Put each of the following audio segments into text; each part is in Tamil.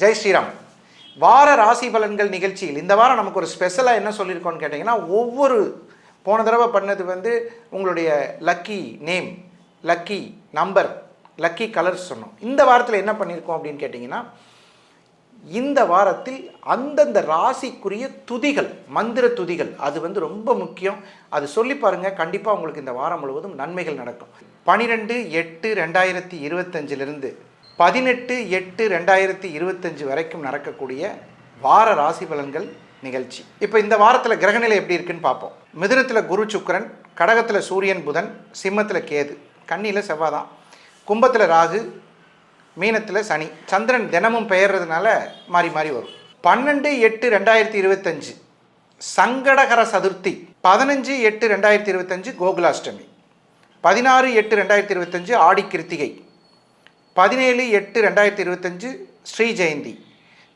ஜெய் ஸ்ரீராம். வார ராசி பலன்கள் நிகழ்ச்சியில் இந்த வாரம் நமக்கு ஒரு ஸ்பெஷலாக என்ன சொல்லியிருக்கோன்னு கேட்டிங்கன்னா ஒவ்வொரு போன தடவை பண்ணது வந்து உங்களுடைய lucky name lucky number lucky colours சொன்னோம். இந்த வாரத்தில் என்ன பண்ணியிருக்கோம் அப்படின்னு கேட்டிங்கன்னா இந்த வாரத்தில் அந்தந்த ராசிக்குரிய துதிகள் மந்திர துதிகள் அது வந்து ரொம்ப முக்கியம். அது சொல்லி பாருங்கள் கண்டிப்பாக உங்களுக்கு இந்த வாரம் முழுவதும் நன்மைகள் நடக்கும். பனிரெண்டு எட்டு ரெண்டாயிரத்தி இருபத்தஞ்சிலிருந்து பதினெட்டு எட்டு ரெண்டாயிரத்தி இருபத்தஞ்சு வரைக்கும் நடக்கக்கூடிய வார ராசி பலன்கள் நிகழ்ச்சி. இப்போ இந்த வாரத்தில் கிரகநிலை எப்படி இருக்குன்னு பார்ப்போம். மிதுனத்தில் குரு சுக்கரன் கடகத்தில் சூரியன் புதன் சிம்மத்தில் கேது. கண்ணியில் செவ்வாதான். கும்பத்தில் ராகு மீனத்தில் சனி. சந்திரன் தினமும் பெயர்றதுனால மாறி மாறி வரும். பன்னெண்டு எட்டு ரெண்டாயிரத்தி இருபத்தஞ்சு. சங்கடகர சதுர்த்தி. பதினஞ்சு எட்டு ரெண்டாயிரத்தி இருபத்தஞ்சு கோகுலாஷ்டமி. பதினாறு எட்டு ரெண்டாயிரத்தி இருபத்தஞ்சு ஆடி கிருத்திகை. பதினேழு எட்டு ரெண்டாயிரத்தி இருபத்தஞ்சு ஸ்ரீ ஜெயந்தி.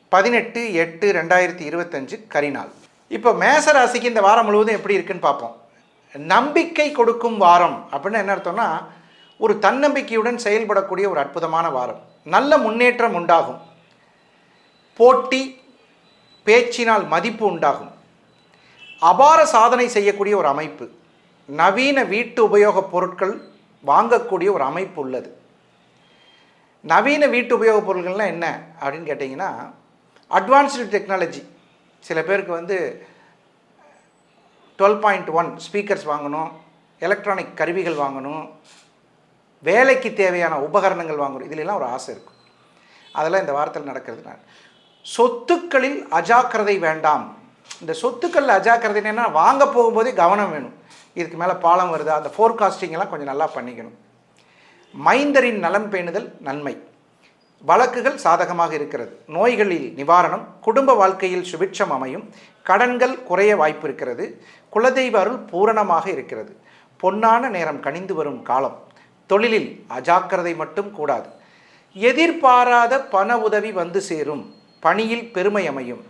பதினெட்டு எட்டு ரெண்டாயிரத்தி இருபத்தஞ்சு கரிநாள். இப்போ மேச ராசிக்கு இந்த வாரம் முழுவதும் எப்படி இருக்குன்னு பார்ப்போம். நம்பிக்கை கொடுக்கும் வாரம் அப்படின்னு என்ன அர்த்தம்னா ஒரு தன்னம்பிக்கையுடன் செயல்படக்கூடிய ஒரு அற்புதமான வாரம். நல்ல முன்னேற்றம் உண்டாகும். போட்டி பேச்சினால் மதிப்பு உண்டாகும். அபார சாதனை செய்யக்கூடிய ஒரு அமைப்பு. நவீன வீட்டு உபயோகப் பொருட்கள் வாங்கக்கூடிய ஒரு அமைப்பு உள்ளது. நவீன வீட்டு உபயோகப் பொருட்கள்லாம் என்ன அப்படின்னு கேட்டிங்கன்னா அட்வான்ஸ்டு டெக்னாலஜி சில பேருக்கு வந்து டுவெல் பாயிண்ட் ஒன் ஸ்பீக்கர்ஸ் வாங்கணும் எலக்ட்ரானிக் கருவிகள் வாங்கணும் வேலைக்கு தேவையான உபகரணங்கள் வாங்கணும். இதுலெல்லாம் ஒரு ஆசை இருக்கும். அதெல்லாம் இந்த வாரத்தில் நடக்கிறது நான். சொத்துக்களில் அஜாக்கிரதை வேண்டாம். இந்த சொத்துக்களில் அஜாக்கிரதை என்னென்னா வாங்க போகும்போதே கவனம் வேணும். இதுக்கு மேலே பாலம் வருதா? அந்த ஃபோர்காஸ்டிங்கெல்லாம் கொஞ்சம் நல்லா பண்ணிக்கணும். மைந்தரின் நலம் பேணுதல் நன்மை. வழக்குகள் சாதகமாக இருக்கிறது. நோய்களில் நிவாரணம் குடும்ப வாழ்க்கையில் சுபிட்சம் அமையும் கடன்கள் குறைய வாய்ப்பு இருக்கிறது குலதெய்வ அருள் பூரணமாக இருக்கிறது. பொன்னான நேரம் கனிந்து வரும் காலம். தொழிலில் அஜாக்கிரதை மட்டும் கூடாது. எதிர்பாராத பண உதவி வந்து சேரும். பணியில் பெருமை அமையும்.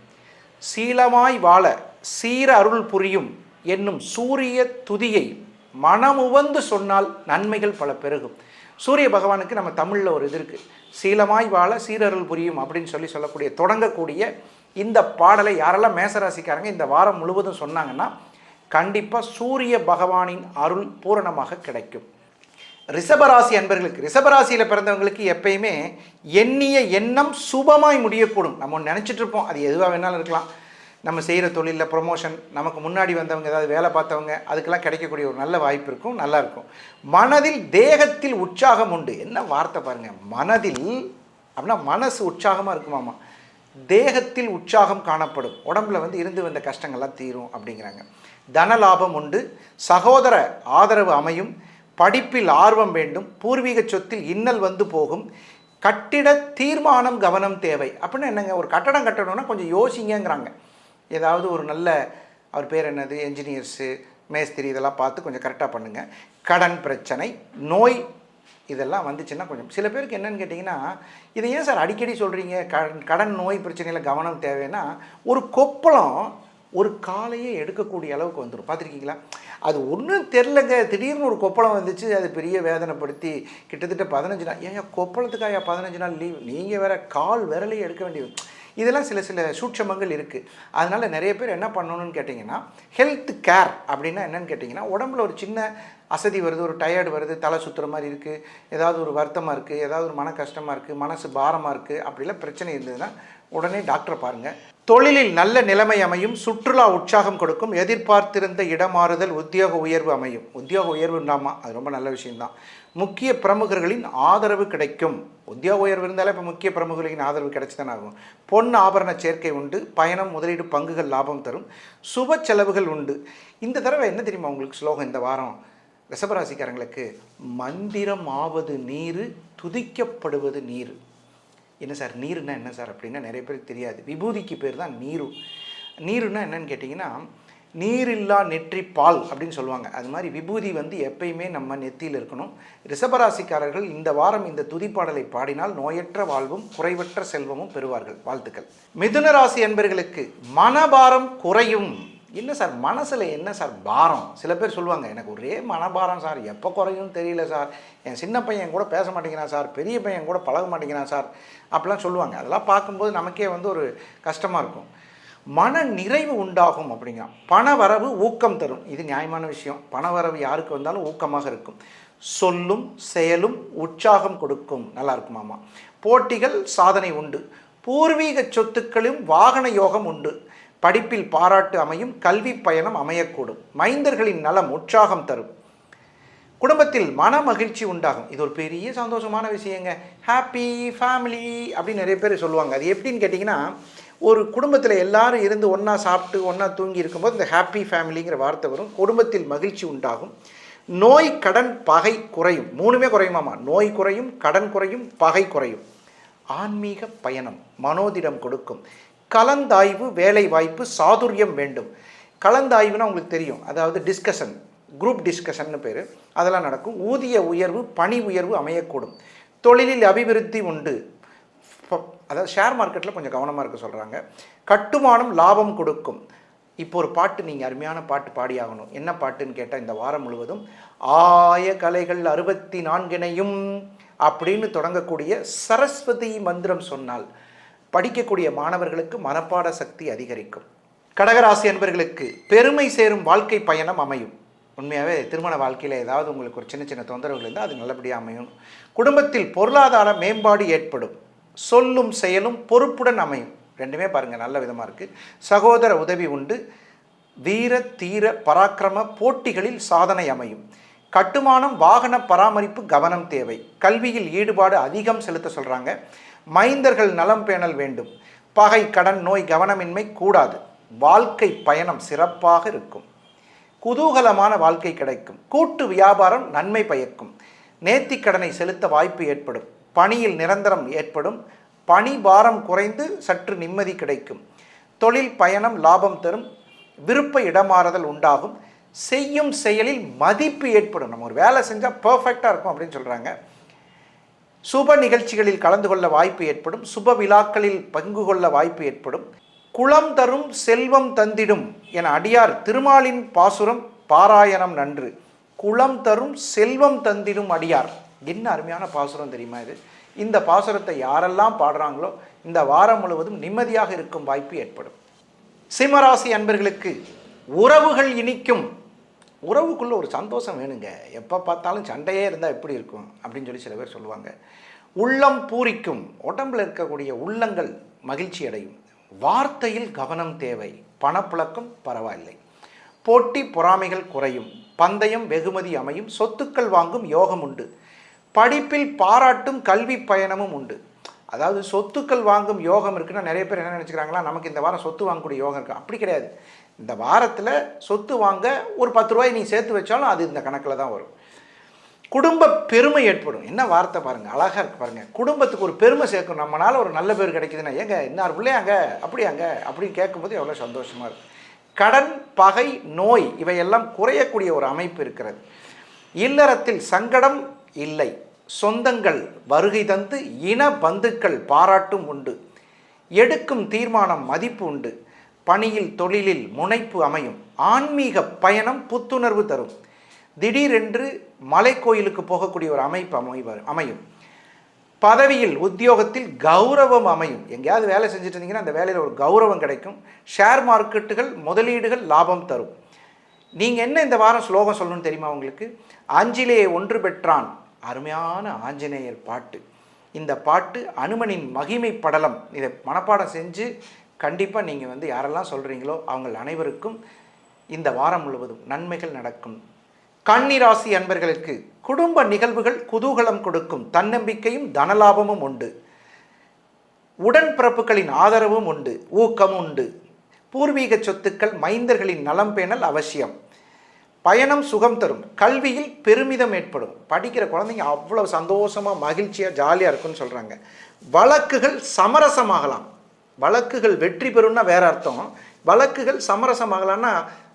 சீலமாய் வாழ சீர அருள் புரியும் என்னும் சூரிய துதியை மனமுவந்து சொன்னால் நன்மைகள் பல பெருகும். சூரிய பகவானுக்கு நம்ம தமிழில் ஒரு இது இருக்குது சீலமாய் வாழ சீரருள் புரியும் அப்படின்னு சொல்லி சொல்லக்கூடிய தொடங்கக்கூடிய இந்த பாடலை யாரெல்லாம் மேசராசிக்காரங்க இந்த வாரம் முழுவதும் சொன்னாங்கன்னா கண்டிப்பாக சூரிய பகவானின் அருள் பூரணமாக கிடைக்கும். ரிஷபராசி அன்பர்களுக்கு ரிஷபராசியில் பிறந்தவங்களுக்கு எப்பயுமே எண்ணிய எண்ணம் சுபமாய் முடியக்கூடும். நம்ம ஒன்று நினச்சிட்டு இருப்போம். அது எதுவாக வேணாலும் இருக்கலாம். நம்ம செய்கிற தொழிலில் ப்ரொமோஷன் நமக்கு முன்னாடி வந்தவங்க ஏதாவது வேலை பார்த்தவங்க அதுக்கெல்லாம் கிடைக்கக்கூடிய ஒரு நல்ல வாய்ப்பு இருக்கும் நல்லாயிருக்கும் மனதில் தேகத்தில் உற்சாகம் உண்டு. என்ன வார்த்தை பாருங்கள் மனதில் அப்படின்னா மனசு உற்சாகமாக இருக்குமாமா? தேகத்தில் உற்சாகம் காணப்படும். உடம்புல வந்து இருந்து வந்த கஷ்டங்கள்லாம் தீரும் அப்படிங்கிறாங்க. தன லாபம் உண்டு. சகோதர ஆதரவு அமையும். படிப்பில் ஆர்வம் வேண்டும். பூர்வீக சொத்தில் இன்னல் வந்து போகும். கட்டிட தீர்மானம் கவனம் தேவை. அப்படின்னு என்னங்க? ஒரு கட்டடம் கட்டணும்னா கொஞ்சம் யோசிங்கங்கிறாங்க. ஏதாவது ஒரு நல்ல அவர் பேர் என்னது என்ஜினியர்ஸு மேஸ்திரி இதெல்லாம் பார்த்து கொஞ்சம் கரெக்டாக பண்ணுங்கள் கடன் பிரச்சனை நோய் இதெல்லாம் வந்துச்சுன்னா கொஞ்சம் சில பேருக்கு என்னென்னு கேட்டிங்கன்னா இதை ஏன் சார் அடிக்கடி சொல்கிறீங்க கடன் கடன் நோய் பிரச்சனையில் கவனம் தேவைன்னா ஒரு கொப்பளம் ஒரு காலையே எடுக்கக்கூடிய அளவுக்கு வந்துடும் பார்த்துருக்கீங்களா? அது ஒன்றும் தெரிலங்க திடீர்னு ஒரு கொப்பளம் வந்துச்சு அது பெரிய வேதனைப்படுத்தி கிட்டத்தட்ட பதினஞ்சு நாள். ஏன் கொப்பளத்துக்காயா பதினஞ்சு நாள் லீவ் நீங்கள் வேற கால் விரலையே எடுக்க வேண்டியது. இதெல்லாம் சில சில சூட்சமங்கள் இருக்குது அதனால் நிறைய பேர் என்ன பண்ணணும்னு கேட்டிங்கன்னா ஹெல்த் கேர் அப்படின்னா என்னென்னு கேட்டிங்கன்னா உடம்புல ஒரு சின்ன அசதி வருது ஒரு டயர்டு வருது தலை சுற்றுற மாதிரி இருக்குது ஏதாவது ஒரு வருத்தமாக இருக்குது ஏதாவது ஒரு மன கஷ்டமாக இருக்குது மனசு பாரமாக இருக்குது அப்படிலாம் பிரச்சனை இருந்ததுன்னா உடனே டாக்டரை பாருங்கள் தொழிலில் நல்ல நிலைமை அமையும் சுற்றுலா உற்சாகம் கொடுக்கும் எதிர்பார்த்திருந்த இடமாறுதல் உத்தியோக உயர்வு அமையும். உத்தியோக உயர்வு இல்லாமா அது ரொம்ப நல்ல விஷயம்தான். முக்கிய பிரமுகர்களின் ஆதரவு கிடைக்கும். உத்தியோக உயர்வு இருந்தாலே இப்போ முக்கிய பிரமுகர்களின் ஆதரவு கிடைச்சிதானே ஆகும். பொன் ஆபரண சேர்க்கை உண்டு பயணம் முதலீடு பங்குகள் லாபம் தரும் சுப செலவுகள் உண்டு. இந்த தடவை என்ன தெரியுமா உங்களுக்கு ஸ்லோகம் இந்த வாரம்? ரிஷபராசிக்காரங்களுக்கு மந்திரம் ஆவது நீர் துதிக்கப்படுவது நீர். என்ன சார் நீருன்னா என்ன சார் அப்படின்னா நிறைய பேருக்கு தெரியாது. விபூதிக்கு பேர் தான் நீரு. நீருன்னா என்னன்னு கேட்டிங்கன்னா நீரில்லா நெற்றி பால் அப்படின்னு சொல்லுவாங்க. அது மாதிரி விபூதி வந்து எப்பயுமே நம்ம நெத்தியில் இருக்கணும். ரிஷபராசிக்காரர்கள் இந்த வாரம் இந்த துதிப்பாடலை பாடினால் நோயற்ற வாழ்வும் குறைவற்ற செல்வமும் பெறுவார்கள். வாழ்த்துக்கள். மிதுன ராசி என்பர்களுக்கு மனபாரம் குறையும். இல்லை சார் மனசில் என்ன சார் பாரம்? சில பேர் சொல்லுவாங்க எனக்கு ஒரே மனபாரம் சார் எப்போ குறையும்னு தெரியல சார். என் சின்ன பையன் கூட பேச மாட்டேங்கிறான் சார் பெரிய பையன் கூட பழக மாட்டேங்கிறான் சார் அப்படிலாம் சொல்லுவாங்க. அதெல்லாம் பார்க்கும்போது நமக்கே வந்து ஒரு கஷ்டமாக இருக்கும். மன நிறைவு உண்டாகும் அப்படிங்கிறான் பண வரவு ஊக்கம் தரும். இது நியாயமான விஷயம். பண வரவு யாருக்கு வந்தாலும் ஊக்கமாக இருக்கும். சொல்லும் செயலும் உற்சாகம் கொடுக்கும். நல்லா இருக்குமாமா போட்டிகள் சாதனை உண்டு. பூர்வீக சொத்துக்களும் வாகன யோகம் உண்டு. படிப்பில் பாராட்டு அமையும் கல்வி பயணம் அமையக்கூடும். மைந்தர்களின் நலம் உற்சாகம் தரும். குடும்பத்தில் மன மகிழ்ச்சி உண்டாகும். இது ஒரு பெரிய சந்தோஷமான விஷயங்க. ஹாப்பி ஃபேமிலி அப்படின்னு நிறைய பேர் சொல்லுவாங்க. அது எப்படின்னு கேட்டிங்கன்னா ஒரு குடும்பத்தில் எல்லாரும் இருந்து ஒன்றா சாப்பிட்டு ஒன்றா தூங்கி இருக்கும்போது இந்த ஹாப்பி ஃபேமிலிங்கிற வார்த்தை வரும். குடும்பத்தில் மகிழ்ச்சி உண்டாகும். நோய் கடன் பகை குறையும். மூணுமே குறையுமாமா நோய் குறையும் கடன் குறையும் பகை குறையும். ஆன்மீக பயணம் மனோதிடம் கொடுக்கும். கலந்தாய்வு வேலைவாய்ப்பு சாதுரியம் வேண்டும். கலந்தாய்வுனா உங்களுக்கு தெரியும். அதாவது டிஸ்கஷன் குரூப் டிஸ்கஷன்னு பேர். அதெல்லாம் நடக்கும். ஊதிய உயர்வு பணி உயர்வு அமையக்கூடும். தொழிலில் அபிவிருத்தி உண்டு. அதாவது ஷேர் மார்க்கெட்டில் கொஞ்சம் கவனமாக இருக்க சொல்கிறாங்க கட்டுமானம் லாபம் கொடுக்கும். இப்போ ஒரு பாட்டு நீங்கள் அருமையான பாட்டு பாடியாகணும். என்ன பாட்டுன்னு கேட்டால் இந்த வாரம் முழுவதும் ஆய கலைகள் அறுபத்தி நான்கினையும் அப்படின்னு தொடங்கக்கூடிய சரஸ்வதி மந்திரம் சொன்னால் படிக்கக்கூடிய மாணவர்களுக்கு மனப்பாட சக்தி அதிகரிக்கும். கடகராசி அன்பர்களுக்கு பெருமை சேரும் வாழ்க்கை பயணம் அமையும். உண்மையாகவே திருமண வாழ்க்கையில் ஏதாவது உங்களுக்கு ஒரு சின்ன சின்ன தொந்தரவுகள் இருந்தால் அது நல்லபடியாக அமையும். குடும்பத்தில் பொருளாதார மேம்பாடு ஏற்படும். சொல்லும் செயலும் பொறுப்புடன் அமையும். ரெண்டுமே பாருங்கள் நல்ல விதமாக இருக்குது சகோதர உதவி உண்டு. வீர தீர பராக்கிரம போட்டிகளில் சாதனை அமையும். கட்டுமானம் வாகன பராமரிப்பு கவனம் தேவை. கல்வியில் ஈடுபாடு அதிகம் செலுத்த சொல்கிறாங்க மைந்தர்கள் நலம் பேணல் வேண்டும். பகை கடன் நோய் கவனமின்மை கூடாது. வாழ்க்கை பயணம் சிறப்பாக இருக்கும். குதூகலமான வாழ்க்கை கிடைக்கும். கூட்டு வியாபாரம் நன்மை பயக்கும். நேர்த்திக்கடனை செலுத்த வாய்ப்பு ஏற்படும். பணியில் நிரந்தரம் ஏற்படும். பணி பாரம் குறைந்து சற்று நிம்மதி கிடைக்கும். தொழில் பயணம் லாபம் தரும். விருப்ப இடமாறுதல் உண்டாகும். செய்யும் செயலில் மதிப்பு ஏற்படும். நம்ம ஒரு வேலை செஞ்சால் பர்ஃபெக்டாக இருக்கும் அப்படின்னு சொல்கிறாங்க சுப நிகழ்ச்சிகளில் கலந்து கொள்ள வாய்ப்பு ஏற்படும் சுப விழாக்களில் பங்கு கொள்ள வாய்ப்பு ஏற்படும். குளம் தரும் செல்வம் தந்திடும் என அடியார் திருமாலின் பாசுரம் பாராயணம் நன்று. குளம் தரும் செல்வம் தந்திடும் அடியார். என்ன அருமையான பாசுரம் தெரியுமா இது? இந்த பாசுரத்தை யாரெல்லாம் பாடுறாங்களோ இந்த வாரம் முழுவதும் நிம்மதியாக இருக்கும் வாய்ப்பு ஏற்படும். சிம்மராசி அன்பர்களுக்கு உறவுகள் இனிக்கும். உறவுக்குள்ளே ஒரு சந்தோஷம் வேணுங்க. எப்போ பார்த்தாலும் சண்டையே இருந்தால் எப்படி இருக்கும்? அப்படின்னு சொல்லி சில பேர் சொல்லுவாங்க. உள்ளம் பூரிக்கும் உடம்புல இருக்கக்கூடிய உள்ளங்கள் மகிழ்ச்சி அடையும். வார்த்தையில் கவனம் தேவை. பணப்புழக்கம் பரவாயில்லை. போட்டி பொறாமைகள் குறையும். பந்தயம் வெகுமதி அமையும். சொத்துக்கள் வாங்கும் யோகம் உண்டு. படிப்பில் பாராட்டும் கல்வி பயணமும் உண்டு. அதாவது சொத்துக்கள் வாங்கும் யோகம் இருக்குன்னா நிறைய பேர் என்ன நினச்சிக்கிறாங்களா நமக்கு இந்த வாரம் சொத்து வாங்கக்கூடிய யோகம் இருக்குது அப்படி கிடையாது. இந்த வாரத்தில் சொத்து வாங்க ஒரு பத்து ரூபாய் நீ சேர்த்து வச்சாலும் அது இந்த கணக்கில் தான் வரும். குடும்ப பெருமை ஏற்படும். என்ன வார்த்தை பாருங்கள் அழகாக இருக்கு பாருங்க. குடும்பத்துக்கு ஒரு பெருமை சேர்க்கும். நம்மளால் ஒரு நல்ல பேர் கிடைக்குதுன்னா ஏங்க இன்னார் பிள்ளையாங்க? அப்படியாங்க? அப்படின்னு கேட்கும்போது எவ்வளோ சந்தோஷமாக இருக்கும் கடன் பகை நோய் இவையெல்லாம் குறையக்கூடிய ஒரு அமைப்பு இருக்கிறது. இல்லறத்தில் சங்கடம் இல்லை. சொந்தங்கள் வருகை தந்து இன பந்துக்கள் பாராட்டும் உண்டு. எடுக்கும் தீர்மானம் மதிப்பு உண்டு. பணியில் தொழிலில் முனைப்பு அமையும். ஆன்மீக பயணம் புத்துணர்வு தரும். திடீரென்று மலைக்கோயிலுக்கு போகக்கூடிய ஒரு அமைப்பு அமைவர் அமையும். பதவியில் உத்தியோகத்தில் கௌரவம் அமையும். எங்கேயாவது வேலை செஞ்சுட்டு இருந்தீங்கன்னா அந்த வேலையில் ஒரு கௌரவம் கிடைக்கும். ஷேர் மார்க்கெட்டுகள் முதலீடுகள் லாபம் தரும். நீங்கள் என்ன இந்த வாரம் ஸ்லோகம் சொல்லணும்னு தெரியுமா உங்களுக்கு? அஞ்சிலே ஒன்று பெற்றான். அருமையான ஆஞ்சநேயர் பாட்டு. இந்த பாட்டு அனுமனின் மகிமை படலம். இதை மனப்பாடம் செஞ்சு கண்டிப்பாக நீங்கள் வந்து யாரெல்லாம் சொல்கிறீங்களோ அவங்கள் அனைவருக்கும் இந்த வாரம் முழுவதும் நன்மைகள் நடக்கும். கன்னிராசி அன்பர்களுக்கு குடும்ப நிகழ்வுகள் குதூகலம் கொடுக்கும். தன்னம்பிக்கையும் தனலாபமும் உண்டு. உடன்பிறப்புகளின் ஆதரவும் உண்டு. ஊக்கமும் உண்டு. பூர்வீக சொத்துக்கள் மைந்தர்களின் நலம் பேணல் அவசியம். பயணம் சுகம் தரும். கல்வியில் பெருமிதம் ஏற்படும். படிக்கிற குழந்தைங்க அவ்வளோ சந்தோஷமாக மகிழ்ச்சியாக ஜாலியாக இருக்குன்னு சொல்கிறாங்க வழக்குகள் சமரசமாகலாம். வழக்குகள் வெற்றி பெறும்னா வேற அர்த்தம். வழக்குகள் சமரசமாகலாம்னா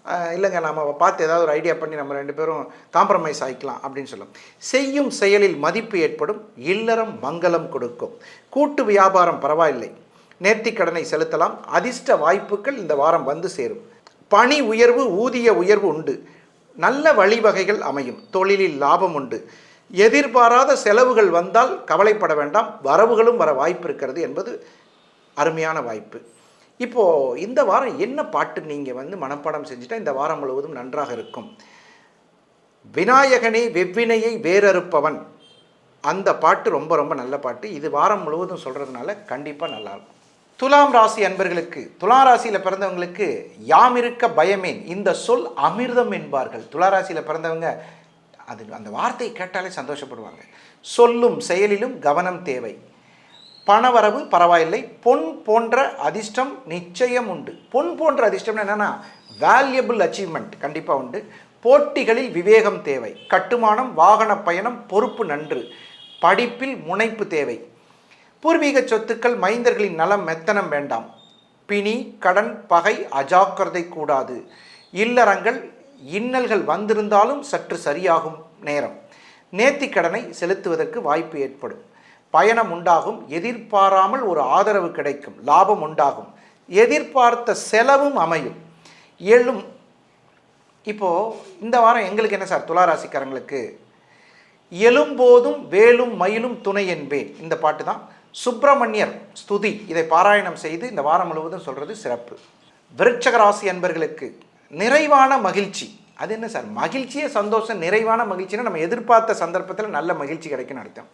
இல்லைங்க நம்ம பார்த்து ஏதாவது ஒரு ஐடியா பண்ணி நம்ம ரெண்டு பேரும் காம்ப்ரமைஸ் ஆகிக்கலாம் அப்படின்னு சொல்லும். செய்யும் செயலில் மதிப்பு ஏற்படும் இல்லறம் மங்களம் கொடுக்கும். கூட்டு வியாபாரம் பரவாயில்லை. நேர்த்திக் கடனை செலுத்தலாம். அதிர்ஷ்ட வாய்ப்புகள் இந்த வாரம் வந்து சேரும். பணி உயர்வு ஊதிய உயர்வு உண்டு. நல்ல வழிவகைகள் அமையும். தொழிலில் லாபம் உண்டு. எதிர்பாராத செலவுகள் வந்தால் கவலைப்பட வேண்டாம். வரவுகளும் வர வாய்ப்பு இருக்கிறது என்பது அருமையான வாய்ப்பு. இப்போது இந்த வாரம் என்ன பாட்டு நீங்கள் வந்து மனப்பாடம் செஞ்சுட்டா இந்த வாரம் முழுவதும் நன்றாக இருக்கும்? விநாயகனே வெவ்வினையை வேறறுப்பவன். அந்த பாட்டு ரொம்ப ரொம்ப நல்ல பாட்டு. இது வாரம் முழுவதும் சொல்கிறதுனால கண்டிப்பாக நல்லாயிருக்கும் துலாம் ராசி அன்பர்களுக்கு துலா ராசியில் பிறந்தவங்களுக்கு யாம் இருக்க பயமேன் இந்த சொல் அமிர்தம் என்பார்கள். துலா ராசியில் பிறந்தவங்க அது அந்த வார்த்தையை கேட்டாலே சந்தோஷப்படுவாங்க. சொல்லும் செயலிலும் கவனம் தேவை. பணவரவு பரவாயில்லை. பொன் போன்ற அதிர்ஷ்டம் நிச்சயம் உண்டு. பொன் போன்ற அதிர்ஷ்டம்னு என்னென்னா வேல்யபிள் அச்சீவ்மெண்ட் கண்டிப்பாக உண்டு. போட்டிகளில் விவேகம் தேவை. கட்டுமானம் வாகன பயணம் பொறுப்பு நன்று. படிப்பில் முனைப்பு தேவை. பூர்வீக சொத்துக்கள் மைந்தர்களின் நலம் மெத்தனம் வேண்டாம். பிணி கடன் பகை அஜாக்கிரதை கூடாது. இல்லறங்கள் இன்னல்கள் வந்திருந்தாலும் சற்று சரியாகும் நேரம். நேர்த்திக்கடனை செலுத்துவதற்கு வாய்ப்பு ஏற்படும். பயணம் உண்டாகும் எதிர்பாராமல் ஒரு ஆதரவு கிடைக்கும் லாபம் உண்டாகும். எதிர்பார்த்த செலவும் அமையும். எழும் இப்போது இந்த வாரம் எங்களுக்கு என்ன சார் துளாராசிக்காரங்களுக்கு எழும்போதும் வேலும் மயிலும் துணை என்பேன். இந்த பாட்டு தான். சுப்பிரமணியர் ஸ்துதி. இதை பாராயணம் செய்து இந்த வாரம் முழுவதும் சொல்கிறது சிறப்பு. விருட்சக ராசி அன்பர்களுக்கு நிறைவான மகிழ்ச்சி. அது என்ன சார்? மகிழ்ச்சியே சந்தோஷம் நிறைவான மகிழ்ச்சினா நம்ம எதிர்பார்த்த சந்தர்ப்பத்தில் நல்ல மகிழ்ச்சி கிடைக்கும்னு அர்த்தம்.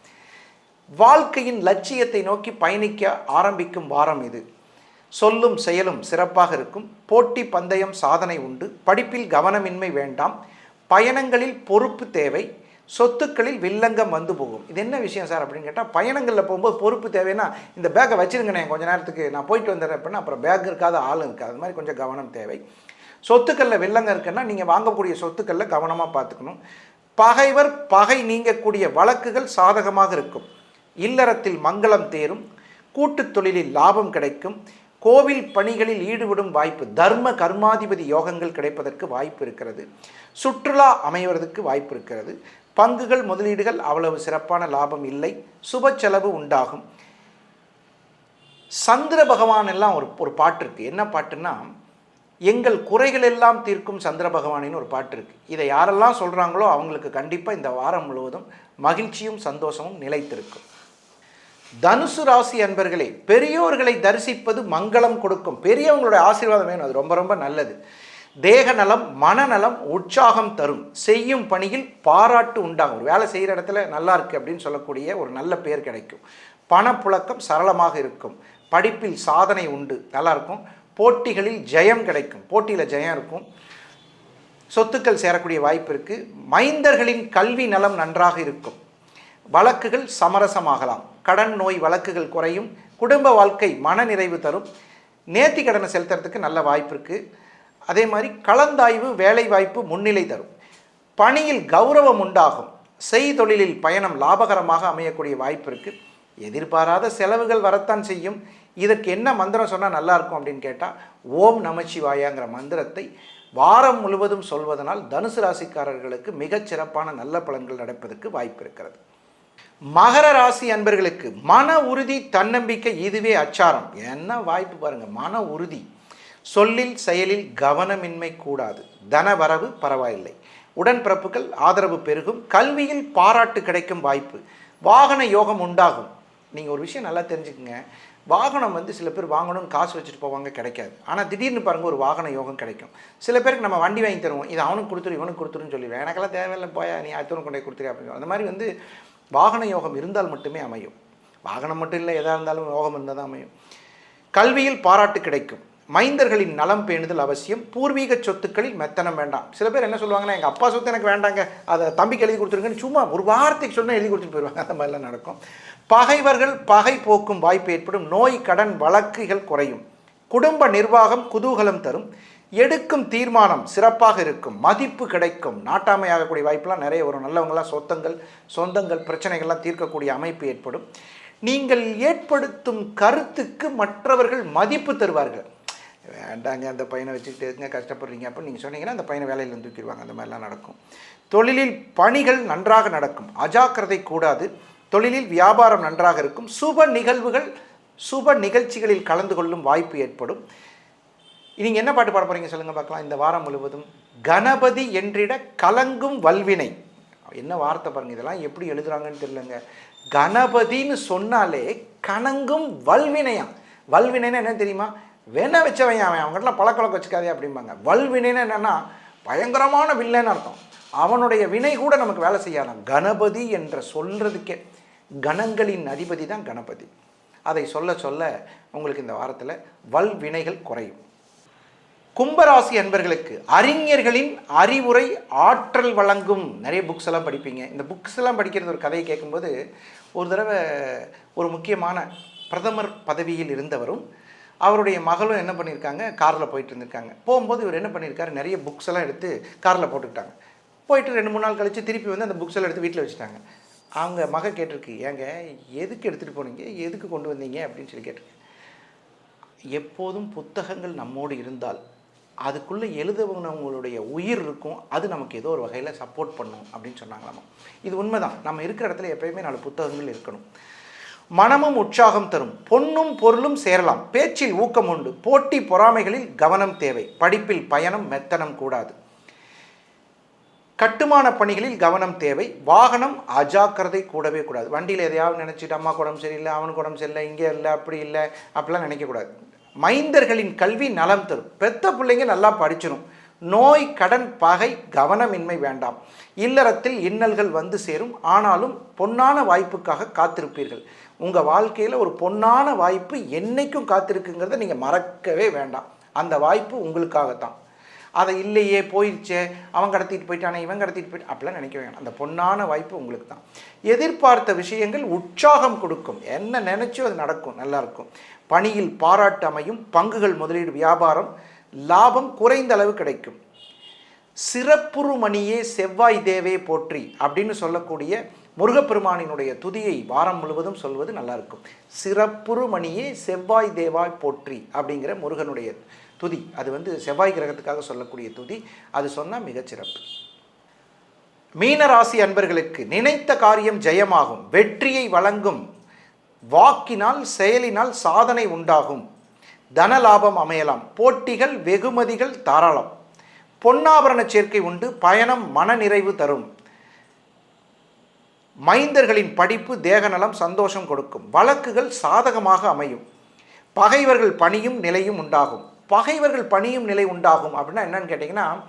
வாழ்க்கையின் லட்சியத்தை நோக்கி பயணிக்க ஆரம்பிக்கும் வாரம் இது. சொல்லும் செயலும் சிறப்பாக இருக்கும். போட்டி பந்தயம் சாதனை உண்டு. படிப்பில் கவனமின்மை வேண்டாம். பயணங்களில் பொறுப்பு தேவை. சொத்துக்களில் வில்லங்கம் வந்து போகும். இது என்ன விஷயம் சார் அப்படின்னு கேட்டால் பயணங்களில் போகும்போது பொறுப்பு தேவைன்னா இந்த பேக்கை வச்சிருங்கண்ணே கொஞ்சம் நேரத்துக்கு நான் போயிட்டு வந்துடுறேன் அப்படின்னா அப்புறம் பேக் இருக்காத ஆள் இருக்காது. அது மாதிரி கொஞ்சம் கவனம் தேவை. சொத்துக்களில் வில்லங்கம் இருக்குன்னா நீங்கள் வாங்கக்கூடிய சொத்துக்களில் கவனமாக பார்த்துக்கணும். பகைவர் பகை நீங்கக்கூடிய வழக்குகள் சாதகமாக இருக்கும். இல்லறத்தில் மங்களம் தேரும் கூட்டுத் தொழிலில் லாபம் கிடைக்கும் கோவில் பணிகளில் ஈடுபடும் வாய்ப்பு தர்ம கர்மாதிபதி யோகங்கள் கிடைப்பதற்கு வாய்ப்பு இருக்கிறது. சுற்றுலா அமைவதற்கு வாய்ப்பு இருக்கிறது. பங்குகள் முதலீடுகள் அவ்வளவு சிறப்பான லாபம் இல்லை. சுப செலவு உண்டாகும். சந்திர பகவான் எல்லாம் ஒரு ஒரு பாட்டு இருக்குது என்ன பாட்டுன்னா எங்கள் குறைகள் எல்லாம் தீர்க்கும் சந்திர பகவானின்னு ஒரு பாட்டு இருக்குது இதை யாரெல்லாம் சொல்கிறாங்களோ அவங்களுக்கு கண்டிப்பாக இந்த வாரம் முழுவதும் மகிழ்ச்சியும் சந்தோஷமும் நிலைத்திருக்கும். தனுசு ராசி அன்பர்களே பெரியோர்களை தரிசிப்பது மங்களம் கொடுக்கும். பெரியவங்களுடைய ஆசீர்வாதம் வேணும். அது ரொம்ப ரொம்ப நல்லது. தேக நலம் மனநலம் உற்சாகம் தரும். செய்யும் பணியில் பாராட்டு உண்டாகும். ஒரு வேலை செய்கிற இடத்துல நல்லா இருக்கு அப்படின்னு சொல்லக்கூடிய ஒரு நல்ல பேர் கிடைக்கும். பணப்புழக்கம் சரளமாக இருக்கும். படிப்பில் சாதனை உண்டு. நல்லா இருக்கும். போட்டிகளில் ஜெயம் கிடைக்கும். போட்டியில் ஜெயம் இருக்கும். சொத்துக்கள் சேரக்கூடிய வாய்ப்பு இருக்குது மைந்தர்களின் கல்வி நலம் நன்றாக இருக்கும். வழக்குகள் சமரசமாகலாம். கடன் நோய் வழக்குகள் குறையும். குடும்ப வாழ்க்கை மனநிறைவு தரும். நேர்த்தி கடனை செலுத்துறதுக்கு நல்ல வாய்ப்பு இருக்குது அதே மாதிரி கலந்தாய்வு வேலை வாய்ப்பு முன்னிலை தரும். பணியில் கௌரவம் உண்டாகும். செய்தொழிலில் பயணம் லாபகரமாக அமையக்கூடிய வாய்ப்பு இருக்குது எதிர்பாராத செலவுகள் வரத்தான் செய்யும். இதற்கு என்ன மந்திரம் சொன்னால் நல்லாயிருக்கும் அப்படின்னு கேட்டால் ஓம் நமச்சிவாயாங்கிற மந்திரத்தை வாரம் முழுவதும் சொல்வதனால் தனுசு ராசிக்காரர்களுக்கு மிகச் சிறப்பான நல்ல பலன்கள் நடப்பதற்கு வாய்ப்பு இருக்கிறது. மகர ராசி அன்பர்களுக்கு மன உறுதி தன்னம்பிக்கை இதுவே அச்சாரம். என்ன வாய்ப்பு பாருங்கள் மன உறுதி. சொல்லில் செயலில் கவனமின்மை கூடாது. தனவரவு பரவாயில்லை. உடன்பிறப்புகள் ஆதரவு பெருகும். கல்வியில் பாராட்டு கிடைக்கும் வாய்ப்பு. வாகன யோகம் உண்டாகும். நீங்கள் ஒரு விஷயம் நல்லா தெரிஞ்சுக்கங்க. வாகனம் வந்து சில பேர் வாங்கணும்னு காசு வச்சுட்டு போவாங்க கிடைக்காது. ஆனால் திடீர்னு பாருங்கள் ஒரு வாகன யோகம் கிடைக்கும். சில பேருக்கு நம்ம வண்டி வாங்கி தருவோம். இது அவனுக்கு கொடுத்துரு இவனுக்கு கொடுத்துருன்னு சொல்லிடுவேன். எனக்கெல்லாம் தேவையில்லை போயா நீ அடுத்தவனுக்கு கொண்டு கொடுத்துரு அப்படின்னு அந்த மாதிரி வந்து வாகன யோகம் இருந்தால் மட்டுமே அமையும். வாகனம் மட்டும் இல்லை எதாக இருந்தாலும் யோகம் இருந்தால் தான் அமையும். கல்வியில் பாராட்டு கிடைக்கும். மைந்தர்களின் நலம் பேணுதல் அவசியம். பூர்வீக சொத்துக்களில் மெத்தனம் வேண்டாம். சில பேர் என்ன சொல்லுவாங்கன்னா எங்கள் அப்பா சொத்து எனக்கு வேண்டாங்க. அதை தம்பிக்கு எழுதி கொடுத்துருங்கன்னு சும்மா ஒரு வார்த்தைக்கு சொன்னால் எழுதி கொடுத்துட்டு போயிடுவாங்க அந்த மாதிரிலாம் நடக்கும். பகைவர்கள் பகை போக்கும் வாய்ப்பு ஏற்படும். நோய் கடன் வழக்குகள் குறையும். குடும்ப நிர்வாகம் குதூகலம் தரும். எடுக்கும் தீர்மானம் சிறப்பாக இருக்கும். மதிப்பு கிடைக்கும். நாட்டாமை ஆகக்கூடிய வாய்ப்பெலாம் நிறைய வரும். நல்லவங்களாம் சொத்தங்கள் சொந்தங்கள் பிரச்சனைகள்லாம் தீர்க்கக்கூடிய அமைப்பு ஏற்படும். நீங்கள் ஏற்படுத்தும் கருத்துக்கு மற்றவர்கள் மதிப்பு தருவார்கள். வேண்டாங்க அந்த பையனை வச்சுக்கிட்டு எதுங்க கஷ்டப்படுறீங்க? அப்படின்னு நீங்கள் சொன்னீங்கன்னா அந்த பையனை வேலையில் தூக்கிடுவாங்க. அந்த மாதிரிலாம் நடக்கும். தொழிலில் பணிகள் நன்றாக நடக்கும். அஜாக்கிரதை கூடாது. தொழிலில் வியாபாரம் நன்றாக இருக்கும். சுப நிகழ்வுகள் சுப நிகழ்ச்சிகளில் கலந்து கொள்ளும் வாய்ப்பு ஏற்படும். நீங்கள் என்ன பாட்டு பாட போகிறீங்க சொல்லுங்கள் பார்க்கலாம். இந்த வாரம் முழுவதும் கணபதி என்றிட கலங்கும் வல்வினை. என்ன வார்த்தை பாருங்க இதெல்லாம் எப்படி எழுதுறாங்கன்னு தெரியலங்க. கணபதின்னு சொன்னாலே கணங்கும் வல்வினையாம் வல்வினைன்னா என்ன தெரியுமா? வேணா வச்சவன் அவன் அவங்ககிட்ட பழக்கழக்க வச்சுக்காதே அப்படிம்பாங்க. வல்வினைன்னு என்னன்னா பயங்கரமான வில்லைன்னு அர்த்தம். அவனுடைய வினை கூட நமக்கு வேலை செய்யலாம் கணபதி என்ற சொல்றதுக்கே கணங்களின் அதிபதி தான் கணபதி. அதை சொல்ல சொல்ல உங்களுக்கு இந்த வாரத்தில் வல்வினைகள் குறையும். கும்பராசி அன்பர்களுக்கு அறிஞர்களின் அறிவுரை ஆற்றல் வழங்கும் நிறைய புக்ஸ் எல்லாம் படிப்பீங்க. இந்த புக்ஸ் எல்லாம் படிக்கிறது ஒரு கதையை கேட்கும்போது ஒரு தடவை ஒரு முக்கியமான பிரதமர் பதவியில் இருந்தவரும் அவருடைய மகளும் என்ன பண்ணியிருக்காங்க? காரில் போயிட்டு இருந்திருக்காங்க. போகும்போது இவர் என்ன பண்ணியிருக்காரு? நிறைய புக்ஸ் எல்லாம் எடுத்து காரில் போட்டுக்கிட்டாங்க. போயிட்டு ரெண்டு மூணு நாள் கழித்து திருப்பி வந்து அந்த புக்ஸ் எல்லாம் எடுத்து வீட்டில் வச்சுட்டாங்க. அவங்க மக கேட்டிருக்கு ஏங்க எதுக்கு எடுத்துகிட்டு போனீங்க? எதுக்கு கொண்டு வந்தீங்க? அப்படின்னு சொல்லி கேட்டிருக்கு எப்போதும் புத்தகங்கள் நம்மோடு இருந்தால் அதுக்குள்ளே எழுதுவனவங்களுடைய உயிர் இருக்கும். அது நமக்கு ஏதோ ஒரு வகையில் சப்போர்ட் பண்ணும் அப்படின்னு சொன்னாங்களாமா. இது உண்மைதான். நம்ம இருக்கிற இடத்துல எப்பயுமே நாலு புத்தகங்கள் இருக்கணும். மனமும் உற்சாகம் தரும். பொன்னும் பொருளும் சேரலாம். பேச்சில் ஊக்கம் உண்டு. போட்டி பொறாமைகளில் கவனம் தேவை. படிப்பில் பயணம் மெத்தனம் கூடாது. கட்டுமான பணிகளில் கவனம் தேவை. வாகனம் அஜாக்கிரதை கூடவே கூடாது. வண்டியில் எதையாவது நினச்சிட்டு அம்மா குடம் சரியில்லை அவனுக்கு உடம்பு சரியில்லை இங்கே இல்லை அப்படி இல்லை அப்படிலாம் நினைக்கக்கூடாது. மைந்தர்களின் கல்வி நலம் தரும். பெத்த பிள்ளைங்க நல்லா படிச்சிடும் நோய் கடன் பகை கவனமின்மை வேண்டாம். இல்லறத்தில் இன்னல்கள் வந்து சேரும். ஆனாலும் பொன்னான வாய்ப்புக்காக காத்திருப்பீர்கள். உங்கள் வாழ்க்கையில் ஒரு பொன்னான வாய்ப்பு என்னைக்கும் காத்திருக்குங்கிறத நீங்கள் மறக்கவே வேண்டாம். அந்த வாய்ப்பு உங்களுக்காகத்தான். அதை இல்லையே போயிடுச்சே அவன் கடத்திட்டு போயிட்டானே இவன் கடத்திட்டு போயிட்டு அப்படிலாம் நினைக்க வேணாம் அந்த பொன்னான வாய்ப்பு உங்களுக்கு தான் எதிர்பார்த்த விஷயங்கள் உற்சாகம் கொடுக்கும். என்ன நினச்சோ அது நடக்கும் நல்லாயிருக்கும் பணியில் பாராட்டு அமையும் பங்குகள் முதலீடு வியாபாரம் லாபம் குறைந்த அளவு கிடைக்கும். சிறப்புரு மணியே செவ்வாய் தேவே போற்றி அப்படின்னு சொல்லக்கூடிய முருகப்பெருமானினுடைய துதியை வாரம் முழுவதும் சொல்வது நல்லா இருக்கும் மணியே செவ்வாய் தேவாய் போற்றி அப்படிங்கிற முருகனுடைய துதி. அது வந்து செவ்வாய் கிரகத்துக்காக சொல்லக்கூடிய துதி. அது சொன்னால் மிகச்சிறப்பு மீனராசி அன்பர்களுக்கு நினைத்த காரியம் ஜெயமாகும். வெற்றியை வழங்கும் வாக்கினால் செயலினால் சாதனை உண்டாகும். தன லாபம் அமையலாம். போட்டிகள் வெகுமதிகள் தாராளம். பொன்னாபரண சேர்க்கை உண்டு. பயணம் மனநிறைவு தரும். மைந்தர்களின் படிப்பு தேகநலம் சந்தோஷம் கொடுக்கும். வழக்குகள் சாதகமாக அமையும். பகைவர்கள் பணியும் நிலையும் உண்டாகும். பகைவர்கள் பணியும் நிலை உண்டாகும் அப்படின்னா என்னன்னு கேட்டிங்கன்னா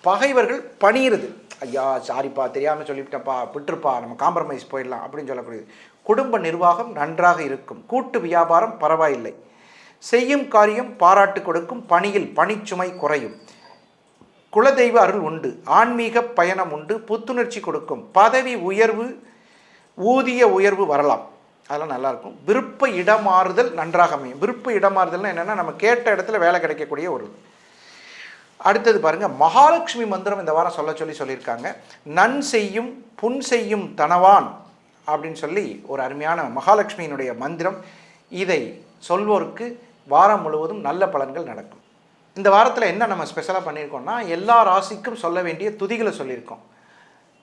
பகைவர்கள் பணியிறது. ஐயா சாரிப்பா தெரியாமல் சொல்லிவிட்டப்பா விட்டுருப்பா நம்ம காம்ப்ரமைஸ் போயிடலாம் அப்படின்னு சொல்லக்கூடியது. குடும்ப நிர்வாகம் நன்றாக இருக்கும். கூட்டு வியாபாரம் பரவாயில்லை. செய்யும் காரியம் பாராட்டு கொடுக்கும். பணியில் பணிச்சுமை குறையும். குலதெய்வ அருள் உண்டு. ஆன்மீக பயணம் உண்டு. புத்துணர்ச்சி கொடுக்கும். பதவி உயர்வு ஊதிய உயர்வு வரலாம். அதெல்லாம் நல்லாயிருக்கும் விருப்ப இடமாறுதல் நன்றாக அமையும். விருப்ப இடமாறுதல்னா என்னென்னா நம்ம கேட்ட இடத்துல வேலை கிடைக்கக்கூடிய ஒரு அடுத்தது பாருங்கள் மகாலட்சுமி மந்திரம் இந்த வாரம் சொல்ல சொல்லி சொல்லியிருக்காங்க. நன் செய்யும் புன் செய்யும் தனவான். அப்படின்னு சொல்லி ஒரு அருமையான மகாலட்சுமியினுடைய மந்திரம் இதை சொல்வோருக்கு வாரம் முழுவதும் நல்ல பலன்கள் நடக்கும். இந்த வாரத்தில் என்ன நம்ம ஸ்பெஷலாக பண்ணியிருக்கோம்னா எல்லா ராசிக்கும் சொல்ல வேண்டிய துதிகளை சொல்லியிருக்கோம்.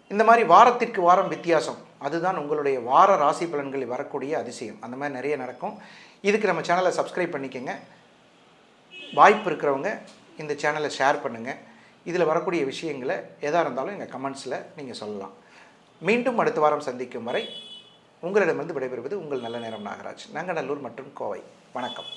இந்த மாதிரி வாரத்திற்கு வாரம் வித்தியாசம். அதுதான் உங்களுடைய வார ராசி பலன்களில் வரக்கூடிய அதிசயம். அந்த மாதிரி நிறைய நடக்கும். இதுக்கு நம்ம சேனலை சப்ஸ்கிரைப் பண்ணிக்கோங்க. வாய்ப்பு இருக்கிறவங்க இந்த சேனலை ஷேர் பண்ணுங்கள் இதில் வரக்கூடிய விஷயங்களை எதாக இருந்தாலும் எங்கள் கமெண்ட்ஸில் நீங்கள் சொல்லலாம். மீண்டும் அடுத்த வாரம் சந்திக்கும் வரை உங்களிடமிருந்து விடைபெறுவது உங்கள் நல்ல நேரம் நாகராஜ் நங்கநல்லூர் மற்றும் கோவை. வணக்கம்.